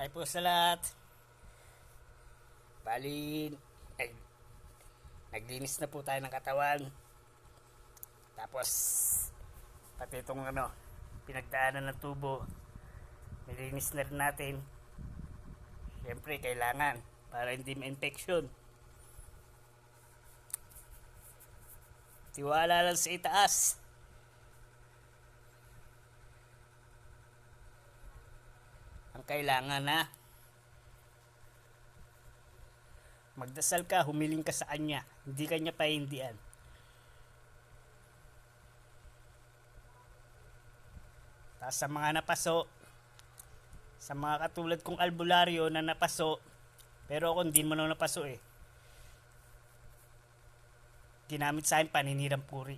Hi po sa lahat. Bali, nag, naglinis na po tayo ng katawan. Tapos, pati itong ano, pinagdaanan ng tubo, nilinis na rin natin. Siyempre, kailangan para hindi ma-infection. Tiwala lang sa itaas. Kailangan na magdasal ka, humiling ka sa kanya. Hindi kanya pahindian. Tapos sa mga napaso, sa mga katulad kong albularyo na napaso, pero ako hindi mo na napaso eh. Ginamit sa akin paninirang puri.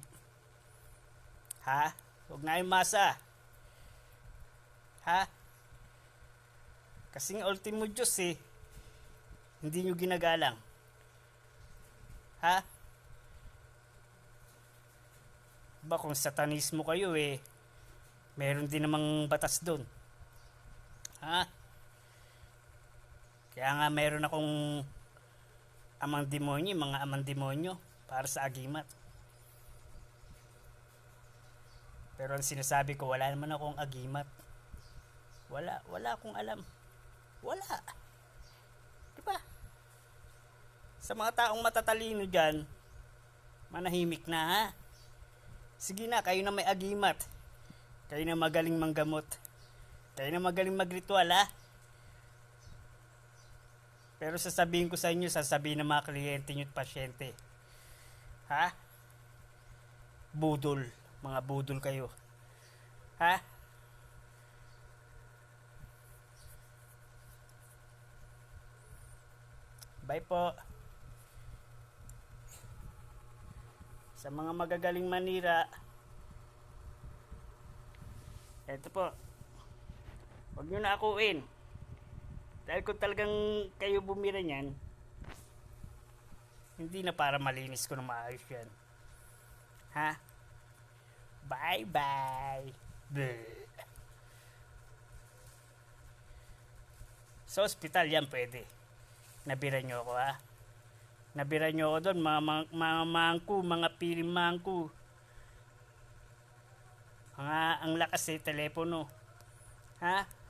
Ha? Huwag na yung masa. Ha? Kasi nga ultimo Diyos eh. Hindi nyo ginagalang. Ha? Ba kung satanismo kayo eh, meron din namang batas doon. Ha? Kaya nga meron akong amang demonyo, mga amang demonyo para sa agimat. Pero ang sinasabi ko, wala naman akong agimat. Wala, wala akong alam. Wala. Di ba? Sa mga taong matatalino dyan, manahimik na ha. Sige na, kayo na may agimat. Kayo na magaling manggamot. Kayo na magaling magritual ha. Pero sasabihin ko sa inyo, sasabihin ng mga kliyente nyo at pasyente. Ha? Budol. Mga budol kayo. Ha? Bye po. Sa mga magagaling manira, eto po. Huwag nyo na akuin. Dahil kung talagang kayo bumira niyan, hindi na para malinis ko na maayos yan. Ha? Bye-bye. Sa ospital yan pwede. Nabira nyo ako ha. Nabira nyo ako doon, mga, mga, mga mangku, mga piling mangku. Mga ang lakas eh, telepono. Ha?